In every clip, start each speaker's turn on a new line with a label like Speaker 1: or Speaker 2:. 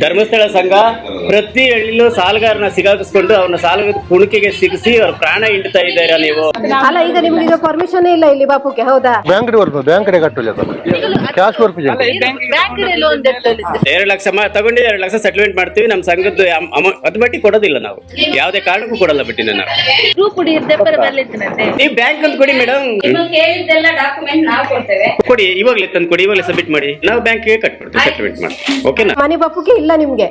Speaker 1: ಧರ್ಮಸ್ಥಳ ಸಂಘ ಪ್ರತಿ ಹಳ್ಳಿಲೂ ಸಾಲಗಾರನ ಸಿಗಾಕಿಸ್ಕೊಂಡು ಅವ್ರನ್ನ ಸಾಲದ ಕುಣಿಕೆಗೆ ಸಿಗಿಸಿ ಅವ್ರ ಪ್ರಾಣ ಹಿಂಡ್ತಾ ಇದ್ದೀರಾ ನೀವು?
Speaker 2: ಅಲ್ಲ ಈಗ ನಿಮ್ಗೆ ಈಗ ಪರ್ಮಿಷನ್ ಇಲ್ಲ ಇಲ್ಲಿ ಬಾಪುಗೆ ಹೌದಾ?
Speaker 3: ಬ್ಯಾಂಕ್ ಬ್ಯಾಂಕ್ ಕಡೆ ಕಟ್ಟಲ್ಲ ಕ್ಯಾಶ್ ಬರ್ಪಿಜ್
Speaker 1: ಎರಡು ಲಕ್ಷ ತಗೊಂಡಿದ್ದೆ ಎರಡು ಲಕ್ಷ ಸೆಟಲ್ಮೆಂಟ್ ಮಾಡ್ತೀವಿ ನಮ್ಮ ಸಂಘದ್ದು ಅದ್ ಬಟ್ಟಿ ಕೊಡೋದಿಲ್ಲ ನಾವು. ಯಾವುದೇ ಕಾರಣಕ್ಕೂ ಕೊಡಲ್ಲ ಬಿಟ್ಟಿ ನಾವು. ನೀವು ಬ್ಯಾಂಕ್ ಅಂತ ಕೊಡಿ ಮೇಡಮ್
Speaker 4: ನಿಮಗೆ ಕೇಳಿದ್ದೆಲ್ಲ ಡಾಕ್ಯುಮೆಂಟ್ ನಾವು ಕೊಡ್ತೇವೆ.
Speaker 1: ಕೊಡಿ ಇವಾಗಲೇ ತಂದು ಕೊಡಿ ಇವಾಗಲೇ ಸಬ್ಮಿಟ್ ಮಾಡಿ. ನಾವು ಬ್ಯಾಂಕ್ ಕಟ್ಬಿಡ್ತೀವಿ ಸೆಟಲ್ಮೆಂಟ್ ಮಾಡಿ. ಓಕೆನಾ
Speaker 2: ಮನೆ ಬಾಪುಗೆ ಇಲ್ಲ ನಿಮ್ಗೆ.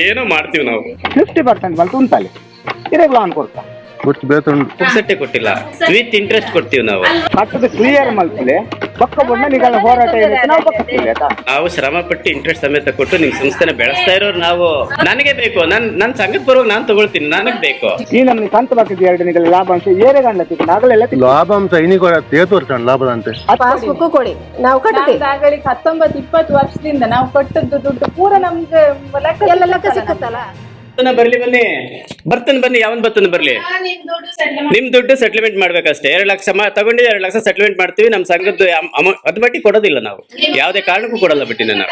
Speaker 1: ಏನೋ ಮಾಡ್ತೀವಿ ನಾವು.
Speaker 5: ಫಿಫ್ಟಿ ಪರ್ಸೆಂಟ್ ಬಲ್ತು ಉಂಟಲ್ಲಿ ಇರೇ ಲೋನ್ ಕೊಡ್ತಾ.
Speaker 3: ಗೊತ್ತು ಬೇತೊಂಡು
Speaker 1: ಪುಕ್ಸಟ್ಟೆ ಕೊಟ್ಟಿಲ್ಲ. ವಿತ್ ಇಂಟ್ರೆಸ್ಟ್ ಕೊಡ್ತೀವಿ ನಾವು.
Speaker 5: ಕಟ್ಟದ ಕ್ಲಿಯರ್ ಮಲ್ಪಲೆ ಪಕ್ಕ ಬಂದ ನಿಗಳ ಹೋರಾಟ ಇರುತ್ತೆ ನಾವು ಪಕ್ಕ ಆಯ್ತಾ?
Speaker 1: ನಾವು ಶ್ರಮ ಪಟ್ಟು ಇಂಟ್ರೆಸ್ಟ್ ಸಮೇತ ಕೊಟ್ಟು ನಿಮ್ ಸಂಸ್ಥೆನ ಬೆಳೆಸ್ತಾ ಇರೋರು ನಾವು. ನನಗೆ ಬೇಕು. ನನ್ ನನ್ ಸಂಘಕ್ಕೆ ಬರುವ ನಾನು ತಗೊಳ್ತೀನಿ. ನನಗೆ ಬೇಕು.
Speaker 5: ಈ ನಮ್ಗೆ ಕಂತು ಬಾಕಿದ್ದು ಎರಡು ನಿಗಳ ಲಾಭಾಂಶ ಏರೇ ಗಂಡ್ಲತ್ತಿತ್ತು ನಾಗಲೆಲ್ಲ
Speaker 3: ಲಾಭಾಂಶ ಇನ್ನೀಗ ತೇತು ವರ್ಷ ಲಾಭದಂತೆ
Speaker 2: ಪಾಸ್ಬುಕ್ ಕೊಡಿ. ನಾವು
Speaker 6: ಕಟ್ಟಿ ಹತ್ತೊಂಬತ್ತು ಇಪ್ಪತ್ತು ವರ್ಷದಿಂದ ನಾವು ಕೊಟ್ಟದ್ದು ದುಡ್ಡು ಪೂರ ನಮ್ಗೆ ಲೆಕ್ಕ
Speaker 2: ಎಲ್ಲ ಲೆಕ್ಕ ಸಿಕ್ಕತ್ತಲ್ಲ?
Speaker 1: ಬರ್ತಾನೆ ಬರ್ಲಿ ಬನ್ನಿ. ಬರ್ತಾನೆ ಬನ್ನಿ ಯಾವನ್ ಬರ್ತಾನೆ ಬರ್ಲಿ?
Speaker 4: ನಿಮ್ ದುಡ್ಡು
Speaker 1: ಸೆಟ್ಲ್ಮೆಂಟ್ ಮಾಡ್ಬೇಕಷ್ಟೇ. ಎರಡು ಲಕ್ಷ ಮಾ ಎರಡ್ ಲಕ್ಷ ಸೆಟ್ಲ್ಮೆಂಟ್ ಮಾಡ್ತೀವಿ. ನಮ್ ಸಂಘದ್ದು ಅಮೌಂಟ್ ಅದ್ ಬಡ್ಡಿ ಕೊಡೋದಿಲ್ಲ ನಾವು. ಯಾವ್ದೇ ಕಾರಣಕ್ಕೂ ಕೊಡಲ್ಲ ಬಿಟ್ಟಿ ನಾವು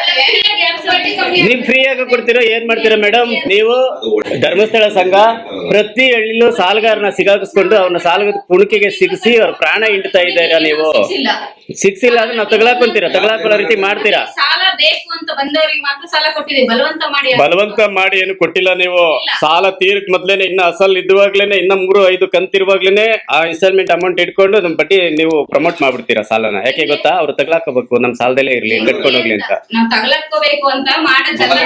Speaker 1: ನೀವ್ ಫ್ರೀ ಆಗಿ ಕೊಡ್ತೀರೋ ಏನ್ ಮಾಡ್ತೀರಾ ಮೇಡಮ್ ನೀವು ಧರ್ಮಸ್ಥಳ ಸಂಘ ಪ್ರತಿ ಹಳ್ಳಿಲೂ ಸಾಲಗಾರನ ಸಿಗಾಕಿಸ್ಕೊಂಡು ಅವ್ರನ್ನ ಸಾಲಗದ ಕುಣಿಕೆಗೆ ಸಿಗಿಸಿ ಅವ್ರ ಪ್ರಾಣ ಹಿಂಡ್ತಾ ಇದ್ದೀರಾ ನೀವು? ಸಿಗ್ಸಿಲ್ಲ. ಅಂದ್ರೆ ನಾವು ತಗಲಾಕೊಂತೀರಾ? ತಗೊಳಕೊಳ್ಳೋ ರೀತಿ ಮಾಡ್ತೀರಾ?
Speaker 4: ಬೇಕು ಅಂತ ಬಂದವರಿಗೆ ಮಾತ್ರ ಸಾಲ ಕೊಟ್ಟಿದೆ. ಬಲವಂತ ಮಾಡಿ
Speaker 1: ಬಲವಂತ ಮಾಡಿ ಏನು ಕೊಟ್ಟಿಲ್ಲ ನೀವು. ಸಾಲ ತೀರಕ್ ಮೊದ್ಲೇನೆ ಇನ್ನ ಅಸಲ್ ಇದ್ವಾಗ್ಲೇನೆ ಇನ್ನ ಮೂರು ಐದು ಕಂತಿರುವಾಗ್ಲೇನೆ ಆ ಇನ್ಸ್ಟಾಲ್ಮೆಂಟ್ ಅಮೌಂಟ್ ಇಟ್ಕೊಂಡು ನಮ್ ಬಡ್ಡಿ ನೀವು ಪ್ರಮೋಟ್ ಮಾಡ್ಬಿಡ್ತೀರಾ ಸಾಲನ. ಯಾಕೆ ಗೊತ್ತಾ? ಅವ್ರು ತಗ್ಲಾಕೋಬೇಕು ನಮ್ ಸಾಲದಲ್ಲೇ ಇರ್ಲಿ ಕಟ್ಕೊಂಡು ಹೋಗ್ಲಿ ಅಂತ.
Speaker 4: ನಾವು ತಗಲಾಕೋಬೇಕು ಅಂತ ಮಾಡೋದಲ್ಲ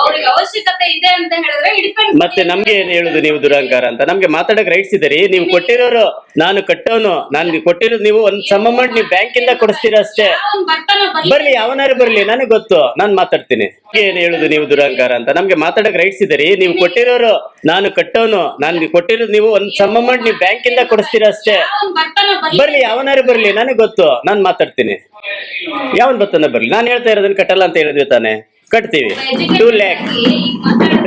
Speaker 4: ಅವ್ರಿಗೆ ಅವಶ್ಯಕತೆ ಇದೆ ಅಂತ ಹೇಳಿದ್ರೆ ಹಿಡ್ಕೊಂಡು
Speaker 1: ಮತ್ತೆ ನಮ್ಗೆ ಏನ್ ಹೇಳುದು ನೀವು ದುರಂಕಾರ ಅಂತ? ನಮ್ಗೆ ಮಾತಾಡಕ್ ರೈಟ್ಸ್ ಇದೆ ರೀ. ನೀವು ಕೊಟ್ಟಿರೋರು ನಾನು ಕಟ್ಟೋನು. ನಾನು ಕೊಟ್ಟಿರೋದು ನೀವು ಒಂದ್ ಸಮ್ ಅಮೌಂಟ್ ನೀವು ಬ್ಯಾಂಕ್ ಇಂದ ಕೊಡಿಸ್ತೀರಾ ಅಷ್ಟೇ.
Speaker 4: ಬರ್ಲಿ.
Speaker 1: ಯಾವನಾರು ಬರ್ಲಿ ನನಗೆ ಗೊತ್ತು. ನಾನ್ ಮಾತಾಡ್ತೀನಿ. ಏನ್ ಹೇಳುದು ನೀವು ದುರಂಕಾರ ಅಂತ. ನಮ್ಗೆ ಮಾತಾಡಕ್ ರೈಟ್ಸ್ ಇದೆ ರೀ ನೀವು ಕೊಟ್ಟಿರೋರು ನಾನು ಕಟ್ಟೋನು. ನಾನು ಕೊಟ್ಟಿರೋದು ನೀವು ಒಂದ್ ಸಮ ಮಾಡಿ ನೀವು ಬ್ಯಾಂಕ್ ಇಂದ ಕೊಡಿಸ್ತೀರಾ ಅಷ್ಟೇ.
Speaker 4: ಬರ್ಲಿ,
Speaker 1: ಯಾವನಾರು ಬರ್ಲಿ, ನನಗೆ ಗೊತ್ತು. ನಾನ್ ಮಾತಾಡ್ತೀನಿ. ಯಾವನ್ ಬತ್ತನ ಬರ್ಲಿ? ನಾನು ಹೇಳ್ತಾ ಇರೋದನ್ನ ಕಟ್ಟಲ್ಲ ಅಂತ ಹೇಳಿದ್ವಿ ತಾನೆ. ಕಟ್ತೀವಿ. ಟೂ ಲ್ಯಾಕ್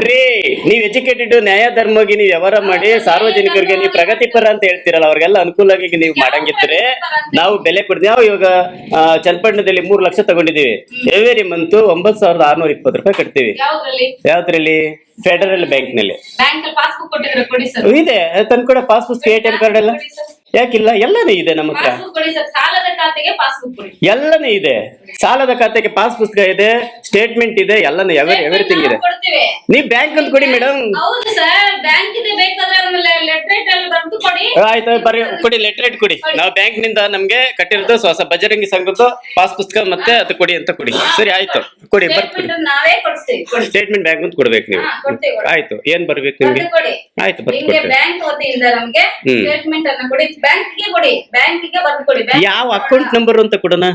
Speaker 1: ರೀ ನೀವ್ ಎಜುಕೇಟೆಡ್ ನ್ಯಾಯ ಧರ್ಮವಾಗಿ ನೀವು ವ್ಯವಹಾರ ಮಾಡಿ ಸಾರ್ವಜನಿಕರಿಗೆ ನೀವು ಪ್ರಗತಿಪರ ಅಂತ ಹೇಳ್ತೀರಲ್ಲ ಅವ್ರಿಗೆಲ್ಲ ಅನುಕೂಲವಾಗಿ ನೀವು ಮಾಡಂಗಿದ್ರೆ ನಾವು ಬೆಲೆ ಕೊಡ್ತೀವಿ ನಾವು ಇವಾಗ ಆ, ಚನ್ನಪಟ್ಟಣದಲ್ಲಿ ಮೂರು ಲಕ್ಷ ತಗೊಂಡಿದೀವಿ ಎವ್ರಿ ಮಂತ್ ಒಂಬತ್ ಸಾವಿರದ ಆರ್ನೂರ ಇಪ್ಪತ್ತು ರೂಪಾಯಿ ಕಟ್ತೀವಿ.
Speaker 4: ಯಾವ್ದ್ರಲ್ಲಿ?
Speaker 1: ಫೆಡರಲ್
Speaker 4: ಬ್ಯಾಂಕ್ನಲ್ಲಿ
Speaker 1: ಇದೆ ತಂದ್ಕೊಡ passbook A T M card ಎಲ್ಲ. ಯಾಕಿಲ್ಲ? ಎಲ್ಲನೇ ಇದೆ ನಮ್ಮ ಹತ್ರ. ಎಲ್ಲನೂ ಇದೆ. ಸಾಲದ ಖಾತೆಗೆ ಪಾಸ್ ಪುಸ್ತಕ ಇದೆ ಸ್ಟೇಟ್ಮೆಂಟ್ ಇದೆ ಎಲ್ಲನೇ ಎವ್ರಿಥಿಂಗ್ ಇದೆ.
Speaker 4: ನೀವ್
Speaker 1: ಬ್ಯಾಂಕ್ ಅಂತ ಕೊಡಿ ಮೇಡಮ್
Speaker 4: ಆಮೇಲೆ ಲೆಟ್ರೇಟ್ ಕೊಡಿ
Speaker 1: ಆಯ್ತು ಬರ್ರಿ. ಕೊಡಿ ಲೆಟ್ರೇಟ್ ಕೊಡಿ. ನಾವು ಬ್ಯಾಂಕ್ನಿಂದ ನಮ್ಗೆ ಕಟ್ಟಿರೋದು ಹೊಸ ಬಜರಂಗಿ ಸಂಘದ್ದು ಪಾಸ್ ಪುಸ್ತಕ ಮತ್ತೆ ಅದು ಕೊಡಿ ಅಂತ ಕೊಡಿ. ಸರಿ ಆಯ್ತು. ಕೊಡಿ ಬರ್ಕೊಡಿ
Speaker 4: ಸ್ಟೇಟ್ಮೆಂಟ್
Speaker 1: ಬ್ಯಾಂಕ್ ಅಂತ ಕೊಡ್ಬೇಕು ನೀವು. ಆಯ್ತು. ಏನ್ ಬರ್ಬೇಕು ನಿಮ್ಗೆ? ಆಯ್ತು
Speaker 4: ಬರ್ತೀವಿ
Speaker 1: ಬರ್ಕೊಡ್ತೇವೆ ಯಾವ ಅಕೌಂಟ್ ನಂಬರ್ ಅಂತ ಕೊಡೋಣ?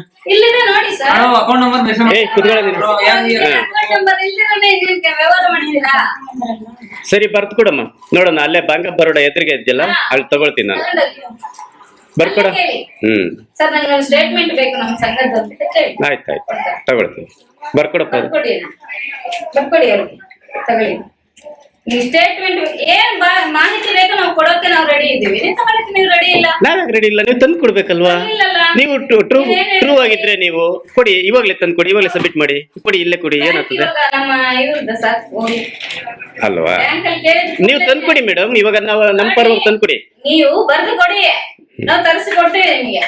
Speaker 7: ಅಕೌಂಟ್ ನಂಬರ್ ಮೆಸೇಜ್
Speaker 1: ಏ ಸರಿ ಬರ್ತ್ ಕೊಡಮ್ಮ ನೋಡೋಣ ಅಲ್ಲೇ ಬ್ಯಾಂಕ್ ಆಫ್ ಬರೋಡ ಎದುರಿಗೆ ಇದೆಯಲ್ಲ ಅಲ್ಲಿ ತಗೊಳ್ತೀನಿ ನಾನು. ಬರ್ಕೊಡ ಹ್ಮ್.
Speaker 4: ಸರ್ ನನಗೆ ಸ್ಟೇಟ್ಮೆಂಟ್ ಬೇಕು ನಮ್ಮ ಸಂಘದ
Speaker 1: ಆಯ್ತು ಆಯ್ತು. ತಗೊಳ್ತೀನಿ. ಬರ್ಕೊಡಪ್ಪ.
Speaker 4: ಬರ್ಕೊಡಿ ತಗೊಳ್ಳಿ. ಸ್ಟೇಟ್ಮೆಂಟ್ ಏನ್ ಮಾಹಿತಿ ಬೇಕು ನಾವು ಕೊಡೋಕೆ ನಾವು ರೆಡಿ ಇದ್ದೀವಿ. ನೀವು ತಗೊಳಕ್ಕೆ ನೀವು ರೆಡಿ ಇಲ್ಲ?
Speaker 1: ನಾವ್ಯಾಕೆ ರೆಡಿ ಇಲ್ಲ? ನೀವು ತಂದು ಕೊಡ್ಬೇಕಲ್ವಾ. ನೀವು ಟ್ರೂ ಟ್ರೂ ಆಗಿದ್ರೆ ನೀವು ಕೊಡಿ ಇವಾಗಲೇ ತಂದು ಕೊಡಿ ಇವಾಗಲೇ ಸಬ್ಮಿಟ್ ಮಾಡಿ. ಕೊಡಿ ಇಲ್ಲೇ ಕೊಡಿ ಏನಾಗ್ತದೆ? ಅಲ್ವಾ? ನೀವು ತಂದು ಕೊಡಿ ಮೇಡಮ್ ಇವಾಗ ನಾವು ನಮ್ಮ ಪರವಾಗಿ ತಂದು ಕೊಡಿ.
Speaker 4: ನೀವು ಬರ್ದು ಕೊಡಿ. ನಾವು ತರಿಸಿ ಕೊಡ್ತೇವೆ ನಿಮಗೆ.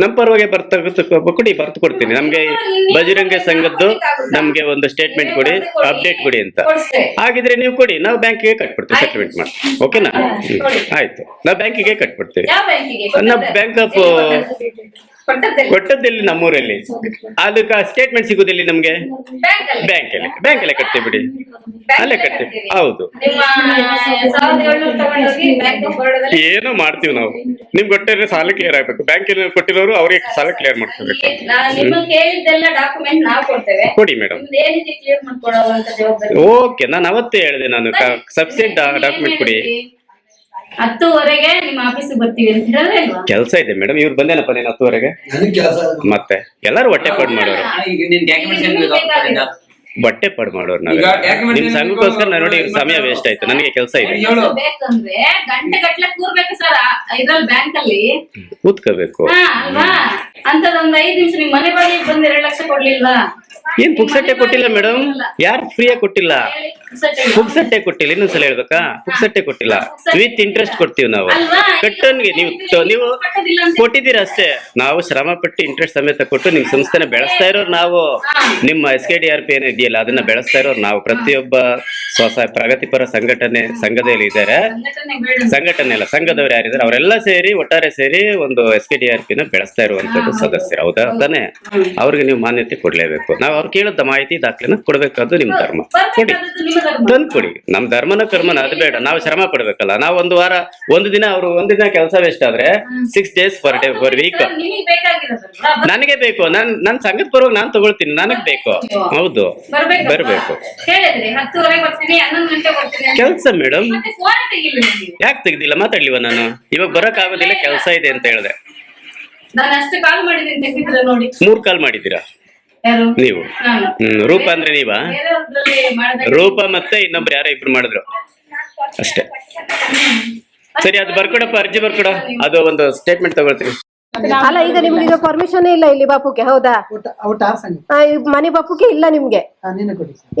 Speaker 1: ನಮ್ಮ ಪರವಾಗಿ ಬರ್ತ ಕೊಡಿ ಬರ್ತು ಕೊಡ್ತೀನಿ. ನಮ್ಗೆ ಬಜರಂಗ ಸಂಘದ್ದು ನಮ್ಗೆ ಒಂದು ಸ್ಟೇಟ್ಮೆಂಟ್ ಕೊಡಿ ಅಪ್ಡೇಟ್ ಕೊಡಿ ಅಂತ. ಹಾಗಿದ್ರೆ ನೀವು ಕೊಡಿ ನಾವು ಬ್ಯಾಂಕಿಗೆ ಕಟ್ಬಿಡ್ತೀವಿ ಸೆಟಲ್ಮೆಂಟ್ ಮಾಡಿ. ಓಕೆನಾ. ಆಯ್ತು. ನಾವು ಬ್ಯಾಂಕಿಗೆ ಕಟ್ಬಿಡ್ತೀವಿ. ನಮ್ಮ ಬ್ಯಾಂಕ್ ಆಫ್
Speaker 4: ಕೊಟ್ಟದ್ದಲ್ಲಿ.
Speaker 1: ನಮ್ಮೂರಲ್ಲಿ. ಅದಕ್ಕೆ. ಸ್ಟೇಟ್ಮೆಂಟ್ ಸಿಗುದಿಲ್ಲ ನಮ್ಗೆ?
Speaker 4: ಬ್ಯಾಂಕ್ ಅಲ್ಲಿ
Speaker 1: ಬ್ಯಾಂಕ್ ಅಲ್ಲಿ ಕಟ್ತೀವಿ ಬಿಡಿ. ಅಲ್ಲೇ ಕಟ್ತೀವಿ. ಹೌದು. ಏನೋ ಮಾಡ್ತೀವಿ ನಾವು. ನಿಮ್ಗೆ ಕೊಟ್ಟಿರೋ ಸಾಲ ಕ್ಲಿಯರ್ ಆಗ್ಬೇಕು. ಬ್ಯಾಂಕ್ ಕೊಟ್ಟಿರೋರು ಅವ್ರಿಗೆ ಸಾಲ ಕ್ಲಿಯರ್ ಮಾಡ್ಕೋಬೇಕು. ಕೊಡಿ ಮೇಡಮ್ ಓಕೆ ನಾನು ಅವತ್ತೇ ಹೇಳಿದೆ ನಾನು ಸಬ್ಸಿಡಿ ಡಾಕ್ಯುಮೆಂಟ್ ಕೊಡಿ.
Speaker 4: ಹತ್ತುವರೆಗೆ ನಿಮ್ಮ ಆಫೀಸಿಗೆ ಬರ್ತೀವಿ ಅಂತ ಹೇಳಿದ್ರೆ ಇಲ್ವಾ
Speaker 1: ಕೆಲಸ ಇದೆ ಮೇಡಮ್ ಇವ್ರು ಬಂದೇನಪ್ಪ ನೀನು ಹತ್ತುವರೆಗೆ? ಮತ್ತೆ ಎಲ್ಲರೂ ಹೊಟ್ಟೆ ಪಡ್ ಮಾಡೋರು.
Speaker 7: ಬಟ್ಟೆ ನಿನ್ ಡಾಕ್ಯುಮೆಂಟ್ಸ್ ಏನ್ ಬೇಕು
Speaker 1: ಹೊಟ್ಟೆ ಪಾಡು ಮಾಡೋರು ನಾವು
Speaker 7: ಈಗ document
Speaker 1: ನಿಮ್ ಸಂಘಕ್ಕೋಸ್ಕರ ನಾನು ನೋಡಿ ಸಮಯ ವೇಸ್ಟ್ ಆಯ್ತು. ನನಗೆ ಕೆಲಸ ಇದೆ.
Speaker 7: ಹೇಳು.
Speaker 4: ಬೇಕಂದ್ರೆ ಗಂಟೆ ಗಟ್ಲೆ ಕೂರ್ಬೇಕು ಸರ್ ಇದ್ರಲ್ಲಿ ಬ್ಯಾಂಕ್ ಅಲ್ಲಿ.
Speaker 1: ಕೂತ್ಕೋಬೇಕು.
Speaker 4: ಹಾ ಅಲ್ವಾ? ಅಂತದೊಂದ್ ಐದ್ ನಿಮಿಷ ನಿಮ್ ಮನೆ ಬಾಗಿಲಿಗೆ ಬಂದ್ ಎರಡ್ ಲಕ್ಷ ಕೊಡ್ಲಿಲ್ವಾ?
Speaker 1: ಏನ್ ಪುಕ್ಸಟ್ಟೆ ಕೊಟ್ಟಿಲ್ಲ ಮೇಡಮ್ ಯಾರು ಫ್ರೀಯಾಗಿ ಕೊಟ್ಟಿಲ್ಲ? ಪುಕ್ಸಟ್ಟೆ ಕೊಟ್ಟಿಲ್ಲ. ಇನ್ನೊಂದ್ಸಲ ಹೇಳ್ಬೇಕಾ? ಪುಕ್ಸಟ್ಟೆ ಕೊಟ್ಟಿಲ್ಲ. ವಿತ್ ಇಂಟ್ರೆಸ್ಟ್ ಕೊಡ್ತೀವಿ ನಾವು? ಕಟ್ಟನ್ಗೆ ನೀವು ನೀವು ಕೊಟ್ಟಿದ್ದೀರ ಅಷ್ಟೇ. ನಾವು ಶ್ರಮ ಪಟ್ಟು ಇಂಟ್ರೆಸ್ಟ್ ಸಮೇತ ಕೊಟ್ಟು ನಿಮ್ ಸಂಸ್ಥೆನ ಬೆಳೆಸ್ತಾ ಇರೋರು ನಾವು. ನಿಮ್ಮ S K D R P ಏನಿದೆಯಲ್ಲ ಅದನ್ನ ಬೆಳೆಸ್ತಾ ಇರೋರು ನಾವು. ಪ್ರತಿಯೊಬ್ಬ ಸ್ವಸಹಾಯ ಪ್ರಗತಿಪರ ಸಂಘಟನೆ ಸಂಘದಲ್ಲಿ ಇದ್ದಾರೆ.
Speaker 4: ಸಂಘಟನೆ
Speaker 1: ಅಲ್ಲ ಸಂಘದವ್ರು ಯಾರಿದ್ದಾರೆ ಅವರೆಲ್ಲ ಸೇರಿ ಒಟ್ಟಾರೆ ಸೇರಿ ಒಂದು ಎಸ್ ಕೆ ಡಿ ಆರ್ ಪಿನ ಬೆಳೆಸ್ತಾ ಇರುವಂತ ಸದಸ್ಯರು. ಹೌದಾ? ತಾನೆ? ಅವ್ರಿಗೆ ನೀವು ಮಾನ್ಯತೆ ಕೊಡ್ಲೇಬೇಕು. ನಾವು ಅವ್ರು ಕೇಳಿದ ಮಾಹಿತಿ ದಾಖಲೆನ ಕೊಡ್ಬೇಕಾದ್ದು ನಿಮ್ ಧರ್ಮ. ಕೊಡಿ. ತಂದು ಕೊಡಿ. ನಮ್ ಧರ್ಮನ ಕರ್ಮನ ಅದು ಬೇಡ. ನಾವು ಶ್ರಮ ಪಡ್ಬೇಕಲ್ಲ. ನಾವು ಒಂದು ವಾರ ಒಂದು ದಿನ ಅವರು ಒಂದು ದಿನ ಕೆಲಸ ವೇಸ್ಟ್ ಆದ್ರೆ six days per day per week ನನಗೆ ಬೇಕು. ನನ್ ನನ್ ಸಂಘದ ಪರವಾಗಿ ನಾನ್ ತಗೊಳ್ತೀನಿ. ನನಗ್ ಬೇಕು. ಹೌದು.
Speaker 4: ಬರ್ಬೇಕು.
Speaker 1: ಕೆಲಸ ಮೇಡಮ್ ಯಾಕೆ ತೆಗ್ದಿಲ್ಲ? ಮಾತಾಡ್ಲಿವ ನಾನು. ಇವಾಗ ಬರಕ್ ಆಗೋದಿಲ್ಲ ಕೆಲಸ ಇದೆ ಅಂತ ಹೇಳ್ದೆ.
Speaker 4: ನಾನು
Speaker 1: ಮೂರ್ ಕಾಲ್ ಮಾಡಿದ್ದೀರಾ? ನೀವು. ಹ್ಮ್ ರೂಪ ಅಂದ್ರೆ ನೀವಾ? ರೂಪ ಮತ್ತೆ ಇನ್ನೊಬ್ರು ಯಾರೋ ಇಬ್ರು ಮಾಡಿದ್ರು. ಅಷ್ಟೇ. ಸರಿ ಅದು ಬರ್ಕೊಡಪ್ಪ ಅರ್ಜಿ ಬರ್ಕೊಡ. ಅದು ಒಂದು ಸ್ಟೇಟ್ಮೆಂಟ್ ತಗೊಳ್ತೀನಿ.
Speaker 2: ಅಲ್ಲ ಈಗ ನಿಮ್ಗೆ ಈಗ ಪರ್ಮಿಷನ್ ಇಲ್ಲ ಇಲ್ಲಿ ಬಾಪುಗೆ ಹೌದಾ? ಆ, ಈ ಮನೆ ಬಾಪುಗೆ ಇಲ್ಲ ನಿಮ್ಗೆ?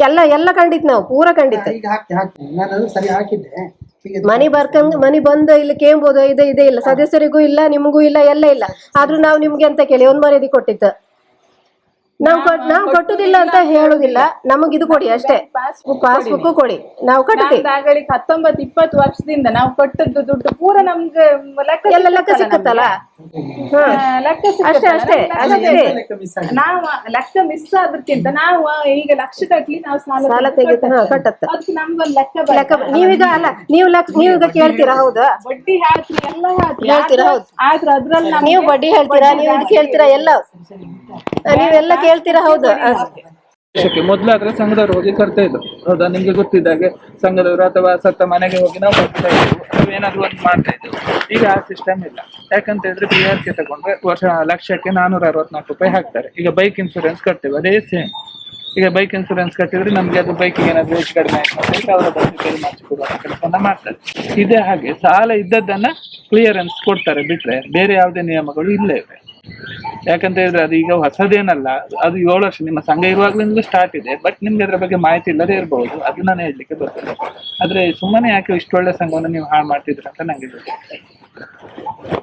Speaker 2: ಎಲ್ಲ ಎಲ್ಲ ಕಂಡಿತ್ ನಾವು ಪೂರ ಕಂಡಿತ್
Speaker 8: ಈಗ ಹಾಕ್ತೆ ನಾನು ಅದು ಸರಿ ಹಾಕಿದ್ದೆ. ಈಗ
Speaker 2: ಮನಿ ಬರ್ಕಂಗ್ ಮನಿ ಬಂದು ಇಲ್ಲಿ ಕೇಂಬೋದು ಇದೆ ಇದೆ ಇಲ್ಲ. ಸದಸ್ಯರಿಗೂ ಇಲ್ಲ ನಿಮ್ಗೂ ಇಲ್ಲ ಎಲ್ಲ ಇಲ್ಲ. ಆದ್ರೂ ನಾವು ನಿಮ್ಗೆ ಅಂತ ಕೇಳಿ ಒಂದ್ ಮರ್ಯಾದಿ ಕೊಟ್ಟಿತ್ತು ನಾವು ನಾವ್ ನಾವು ಕಟ್ಟುದಿಲ್ಲ ಅಂತ ಹೇಳುದಿಲ್ಲ. ನಮಗ್ ಇದು ಕೊಡಿ ಅಷ್ಟೇ. ಪಾಸ್ಬುಕ್ ಕೊಡಿ. ನಾವು ಕಟ್ಟಿ
Speaker 6: ಹತ್ತೊಂಬತ್ ಇಪ್ಪತ್ ಹತ್ತೊಂಬತ್ತು ಇಪ್ಪತ್ತು ವರ್ಷದಿಂದ ನಾವು ಕೊಟ್ಟದ್ದು ದುಡ್ಡು ಪೂರ ನಮ್ಗೆ ಲೆಕ್ಕ
Speaker 2: ಸಿಕ್ಕತ್ತಲ್ಲ? ಅಷ್ಟೇ ಅಷ್ಟೇ
Speaker 6: ನಾವು ಲೆಕ್ಕ ಮಿಸ್ ಆದ್ರಕ್ಕಿಂತ ನಾವು ಈಗ ಲಕ್ಷ ಕಟ್ಲಿ ನಾವು ಸಾಲ
Speaker 2: ಸಾಲ ತೆಗಿತ ಕಟ್ಟತ್ತ.
Speaker 6: ಲೆಕ್ಕ
Speaker 2: ನೀವೀಗ ಅಲ್ಲ ನೀವು ಲಕ್ಷ ನೀವೀಗ ಕೇಳ್ತೀರಾ ಹೌದಾ?
Speaker 6: ಬಡ್ಡಿ ಹೇಳ್ತೀರಿ ಎಲ್ಲ
Speaker 2: ಹೇಳ್ತೀರಾ? ಹೌದು.
Speaker 6: ಆದ್ರೆ ಅದ್ರಲ್ಲಿ
Speaker 2: ನೀವು ಬಡ್ಡಿ ಹೇಳ್ತೀರಾ ನೀವು ಇದು ಕೇಳ್ತೀರಾ ಎಲ್ಲ? ನೀವೆಲ್ಲ ಕೇಳ್ತೀರಾ ಹೌದು ಮೊದ್ಲಾದ್ರೆ
Speaker 9: ವರ್ಷಕ್ಕೆ ಮೊದಲಾದ್ರೆ ಸಂಘದವರು ಹೋಗಿ ಕರ್ತಾ ಇದ್ರು. ಹೌದಾ ನಿಮ್ಗೆ ಗೊತ್ತಿದ್ದಾಗೆ ಸಂಘದವರು ಅಥವಾ ಸತ್ತ ಮನೆಗೆ ಹೋಗಿ ನಾವು ಕರ್ತಾ ಇದ್ವು. ಅಥವಾ ಏನಾದ್ರು ಒಂದು ಮಾಡ್ತಾ ಇದ್ವು. ಈಗ ಆ ಸಿಸ್ಟಮ್ ಇಲ್ಲ. ಯಾಕಂತ ಹೇಳಿದ್ರೆ ಪಿ ಆರ್ ಕೆ ತಗೊಂಡ್ರೆ ವರ್ಷ, ಲಕ್ಷಕ್ಕೆ ನಾನೂರ ಅರವತ್ನಾಲ್ಕು ರೂಪಾಯಿ ಹಾಕ್ತಾರೆ. ಈಗ ಬೈಕ್ ಇನ್ಸೂರೆನ್ಸ್ ಕಟ್ತೇವೆ, ಅದೇ ಸೇಮ್ ಈಗ ಬೈಕ್ ಇನ್ಸೂರೆನ್ಸ್ ಕಟ್ಟಿದ್ರೆ ನಮ್ಗೆ ಅದು ಬೈಕಿಗೆ ಏನಾದ್ರು ಹೆಚ್ಚು ಕಡಿಮೆ ಅಂತ ಹೇಳಿ ಅವರ ಬೈಕ್ ಪೇ ಮಾಡಿಸಿಕೊಡುವ ಕೆಲಸವನ್ನ ಮಾಡ್ತಾರೆ. ಇದೇ ಹಾಗೆ ಸಾಲ ಇದ್ದದ್ದನ್ನ ಕ್ಲಿಯರೆನ್ಸ್ ಕೊಡ್ತಾರೆ ಬಿಟ್ರೆ ಬೇರೆ ಯಾವುದೇ ನಿಯಮಗಳು ಇಲ್ಲೇ ಇವೆ ಯಾಕಂತ ಹೇಳಿದ್ರೆ ಅದು ಈಗ ಹೊಸದೇನಲ್ಲ, ಅದು ಏಳು ವರ್ಷ ನಿಮ್ಮ ಸಂಘ ಇರುವಾಗ್ಲಿಂದ ಸ್ಟಾರ್ಟ್ ಇದೆ ಬಟ್ ನಿಮ್ಗೆ ಅದ್ರ ಬಗ್ಗೆ ಮಾಹಿತಿ ಇಲ್ಲದೆ ಇರಬಹುದು ಅದು ನಾನು ಹೇಳಲಿಕ್ಕೆ ಬರ್ತದೆ ಆದ್ರೆ ಸುಮ್ಮನೆ ಯಾಕೆ ಇಷ್ಟೊಳ್ಳೆ ಸಂಘವನ್ನು ನೀವು ಹಾಳು ಮಾಡ್ತಿದ್ರ ಅಂತ ನಂಗೆ ಗೊತ್ತಿಲ್ಲ.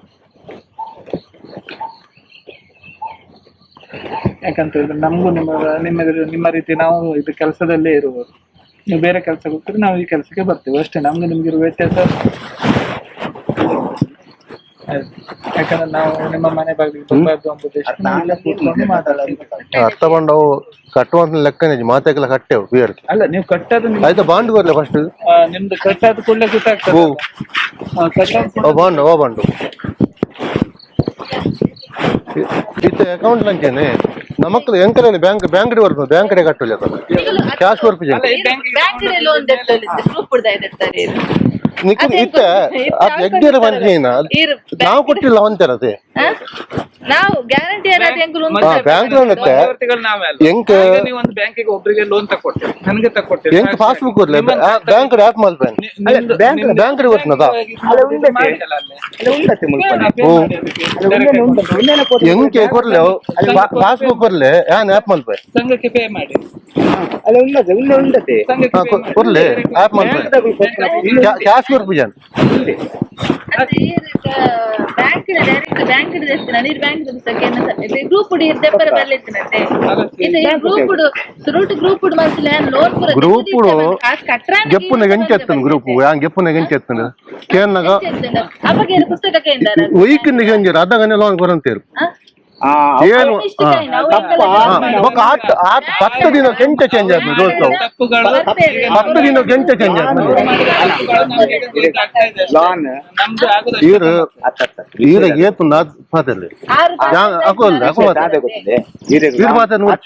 Speaker 9: ಯಾಕಂತ ಹೇಳಿದ್ರೆ ನಮಗೂ ನಿಮ್ಮ ನಿಮ್ಮ ನಿಮ್ಮ ರೀತಿ ನಾವು ಇದು ಕೆಲಸದಲ್ಲೇ ಇರುವುದು. ನೀವು ಬೇರೆ ಕೆಲಸ ಹೋಗ್ತೀರಿ ನಾವು ಈ ಕೆಲಸಕ್ಕೆ ಬರ್ತೀವಿ. ಅಷ್ಟೇ ನಮ್ಗೆ ನಿಮ್ಗಿರೋ ವ್ಯತ್ಯಾಸ. ಯಾಕಂದ್ರೆ ನಾವು ನಿಮ್ಮ ಮನೆ ಬಾಗಿಲಿಗೆ ಬರಬಾರ್ದು ಉದ್ದೇಶಕ್ಕೆ ನಾವು ಇಲ್ಲೇ ಕೂತ್ಕೊಂಡು ಮಾತಾಡ್ತೀವಿ.
Speaker 3: ಅರ್ಥ ಬಂಡವು ಕಟ್ಟುವಂತ ಲೆಕ್ಕನೇ ಮಾತೆಗೆಲ್ಲ ಕಟ್ಟೆವು ಬಿಯರ್
Speaker 9: ಅಲ್ಲ ನೀವು ಕಟ್ಟದ
Speaker 3: ಆಯ್ತಾ ಬಾಂಡ್ ಬರ್ಲೆ ಫಸ್ಟ್
Speaker 9: ನಿಮ್ದು ಕಟ್ಟಾದ ಕೂಡಲೇ ಗೊತ್ತಾಗ್ತದೆ ಕಟ್ಟಾದ
Speaker 3: ಬಾಂಡ್ ಓ ಬಾಂಡು. ಇತ್ತೆ ಅಕೌಂಟ್ ಲಂಚೇನೆ ನಮಕ್ಲು ಎಂಕರಲ್ಲಿ ಬ್ಯಾಂಕ್ ಬ್ಯಾಂಕ್ ಬರ್ತು ಬ್ಯಾಂಕ್ ಡೆ ಕಟ್ಟಲಿ ಕ್ಯಾಶ್ ಬರ್ಪಿಜೆ
Speaker 9: ಅಲ್ಲ, ಈ ಬ್ಯಾಂಕಿಗೆ
Speaker 3: ನಿಖಿ ಇತ್ತೆ ಅದು ಎಗ್ಗೇರ ಬಂದಿನ ನಾವು ಕೊಟ್ಟಿಲ್ಲ
Speaker 10: ನಾವು ಗ್ಯಾರಂಟಿ
Speaker 3: ಹಾ ಬ್ಯಾಂಕ್ ಲೋನ್ ಇತ್ತೆ.
Speaker 9: ಮಧ್ಯವರ್ತಿಗಳು ನಾವೇ ಅಲ್ಲ.
Speaker 3: ಎಂಕ್
Speaker 9: ಈಗ ನೀವು ಒಂದು ಬ್ಯಾಂಕಿಗೆ ಒಬ್ಬರಿಗೆ ಲೋನ್ ತಕೊಡ್ತೀರಿ. ನನಗೆ ತಕೊಡ್ತೀರಿ.
Speaker 3: ಎಂಕ್ ಪಾಸ್ಬುಕ್ ಬರ್ಲೆ ಬ್ಯಾಂಕ್ ಆಪ್. ಎಂಕೆ ಪಾಸ್ಬುಕ್ ಬರ್ಲೆ ಯಾನ್ ಆಪ್ ಮಲ್ಪೆ?
Speaker 9: ಸಂಘಕ್ಕೆ ಪೇ ಮಾಡಿ.
Speaker 5: ಅಲ್ಲ ಉಂಡತೆ ಉಂಡೆ ಉಂಡತೆ
Speaker 9: ಸಂಘಕ್ಕೆ
Speaker 3: ಹಾ
Speaker 9: pay
Speaker 3: ಕೊ-
Speaker 9: ಮಾಡಿ.
Speaker 3: ಕೊಡ್ಲೆ ಆಪ್ ಮಲ್ಪೆ ಕ್ಯಾಶ್ ಬರ್ಪಿಜನ್
Speaker 10: ಬ್ಯಾಂಕ್ ಡೈರೆಕ್ಟ್ ಬ್ಯಾಂಕ್ ತೆಸ್ತಿನ ನೀರು ಬ್ಯಾಂಕ್ ತೆಗಿಸಕ್ಕೆ ಗ್ರೂಪ್ ಉಡಿ ದೆಪ್ಪರ ಬರ್ಲಿತ್ತಿನಂತೆ ಇದು ಗ್ರೂಪ್ ಉಡು ಸುರುಟು ಗ್ರೂಪ್ ಉಡು ಮನ್ಸಿಲ್ಲ ಲೋನ್ ಪೂರ
Speaker 3: ಗ್ರೂಪ್ ಗೆಪ್ಪುನ ಎಂಚೆ ಎತ್ತನು ಗ್ರೂಪ್ ಯಾನ್ ಗೆಪ್ಪುನ ಎಂಚೆ ಎತ್ತನು ಕೇರ್ನಾಗ
Speaker 10: ಅಪ್ಪಗೆ ಏನು ಪುಸ್ತಕಕ್ಕೆ ಇಂದಾರ
Speaker 3: ವೀಕೆಂಡ್ ಹೆಂಗಿರ ಅದಾಗನೆ ಲೋನ್ ಬರಂತೇರು
Speaker 5: ಆ
Speaker 3: ಏನು? ఒక ಆಟ್ ಹತ್ತು ದಿನ ಕೆಂಚ ಚೇಂಜ್ ಆಗ್ತದೆ ದೋಸ್ತವು
Speaker 9: ತಪ್ಪುಗಳು
Speaker 3: ಹತ್ತು ದಿನ ಕೆಂಚ ಚೇಂಜ್
Speaker 9: ಆಗ್ತದೆ.
Speaker 5: ಲಾನ್.
Speaker 9: ನಮ್ದು
Speaker 3: ಇವರು ಇವ್ರು ಏತು ನಾದ್ ಮಾತಾಡ್ಲಿ ಯಾನ್ ಅಕೋಲ್ಲ ಇವ್ರು ನೋಡಿ.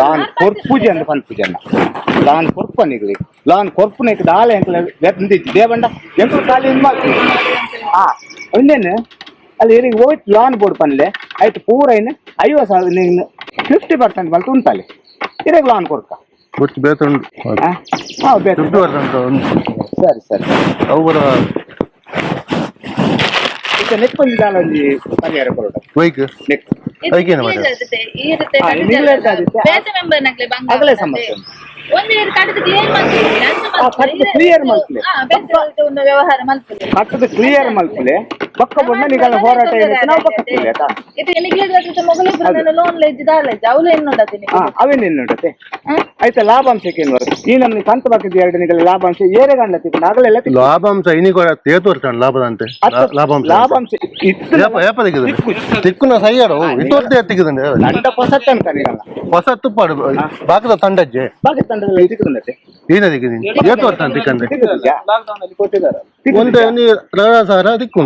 Speaker 5: ಲಾನ್ ಕೊರ್ಪುಜಿ ಅಂತ ಪನ್ಪುಜಿ ಪೂಜೆ ಲಾನ್ ಕೊರ್ಪನಿಗ್ಲಿ ಲಾನ್ ಕೊರ್ಪುನ ದಾಲೆ ಅಂತ ಬೆಂದಿತ್ತು. ದೇವಂಡ ಎಂಟು ಕಾಲಿ ಹಾ ಇನ್ನೇನು? ಅಲ್ಲಿ ಇಲ್ಲಿಗೆ ಹೋಯ್ತು ಲಾನ್ ಬೋರ್ಡ್ ಪನ್ಲೆ. ಆಯ್ತು ಪೂರ ಏನು ಐವತ್ತು ಸಾವಿರ ನೀನು ಫಿಫ್ಟಿ ಪರ್ಸೆಂಟ್ ಬಲ್ತು ಉಂಟಲ್ಲಿ. ಇರಾಗ ಲಾನ್ ಕೊಡ್ಕ.
Speaker 3: ಗೊತ್ತು ಬೇತುಂಡು
Speaker 5: ಹಾ ಹಾ
Speaker 3: ಒಂದು
Speaker 5: ಸರಿ ಸರಿ.
Speaker 3: ಅವರ
Speaker 5: ಈಗ ನೆಕ್ ಬಂದಿದ್ದಾನ ಅಲ್ಲಿ ಪರಿಹಾರ ಕೊಡೋಣ.
Speaker 3: ಬೈಕ್
Speaker 5: ನೆಕ್
Speaker 3: ಅದಕ್ಕೇನು
Speaker 5: ಆಗಲೇ. ಸಮಸ್ಯೆ
Speaker 10: ಕ್ಲಿಯರ್ ಮಲ್ಪಲೆ
Speaker 5: ಕಟ್ಟದ ಕ್ಲಿಯರ್ ಮಲ್ಪಲೆ ಪಕ್ಕ ಬಣ್ಣ ನಿಗಲ ಹೋರಾಟ ನಾವು ಆಯ್ತಾ?
Speaker 10: ಇದು ಮೊಗಲೇ ನಾನು ಲೋನ್ ಲೆಜ್ಜ ದಾಲೆಜ್ಜ ಅವಳು ಏನು ನೋಡತ್ತೀನಿ
Speaker 5: ಹಾ ಅವೇನೇನು ನೋಡತ್ತೆ? ಆಯ್ತಾ ಲಾಭಾಂಶಕ್ಕೆ ಏನು ಬರುತ್ತೆ ಈ ನಮ್ಗೆ ಸಂತ ಬಾಕಿದ್ದು ಎರಡು ನಿಗಳ ಲಾಭಾಂಶ ಏರೆ ಗಂಡ ತಿಕ್ಕೊಂಡು ಆಗಲೆಲ್ಲ
Speaker 3: ಲಾಭಾಂಶ ಇನ್ನೀಗ ತೇತು ವರ್ಷ ಲಾಭದಂತೆ? ಲಾಭಾಂಶ.
Speaker 5: ಲಾಭಾಂಶ
Speaker 3: ತಿಕ್ಕುನ ಸೈಯರು? ಇತ್ತೊರ್ತೆ ತೆಗೆದಂಡೆ
Speaker 5: ದಂಡ ಹೊಸತ್ತ ಅಂತ ನಿಗಲ್ಲ
Speaker 3: ಹೊಸ ತುಪ್ಪಾಡು ಬಾಕದ ತಂಡಜ್ಜೆ.
Speaker 5: ಬಾಕಿ ತಂಡದಲ್ಲಿ ತಿಕ್ಕುದಂತೆ
Speaker 3: ಏನ ತೆಗೆದಿನಿ ಏತು ವರ್ಷ ತಿಕ್ಕಂದ್ರೆ
Speaker 9: ಲಾಕ್ ಡೌನ್ ಅಲ್ಲಿ ಕೊಟ್ಟಿದ್ದಾರೆ.
Speaker 3: ಒಂದು ನೀ ದಿಕ್ಕು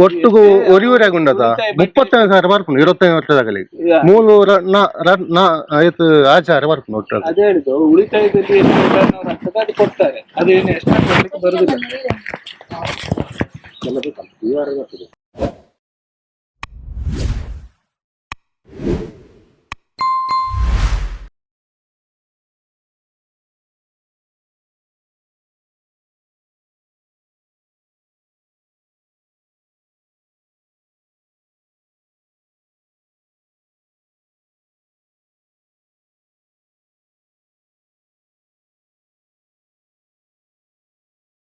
Speaker 3: ಒಟ್ಟು ಒರಿವರೆಗೆ ಉಂಡದ ಮುಪ್ಪತ್ತನೇ ಸಾವಿರ ಬರ್ಕೊಂಡು ಇರುವತ್ತನೇ ವರ್ಷದಾಗಲಿ. ಮೂರು ಆಚಾರ ಬರ್ಕೊಂಡು ಒಟ್ಟು.
Speaker 9: ಅದೇ ಹೇಳಿದ್ದು ಉಳಿತಾಯದಲ್ಲಿ ಕೊಡ್ತಾರೆ. ಅದೇನು ಎಷ್ಟು ಬರುದಿಲ್ಲ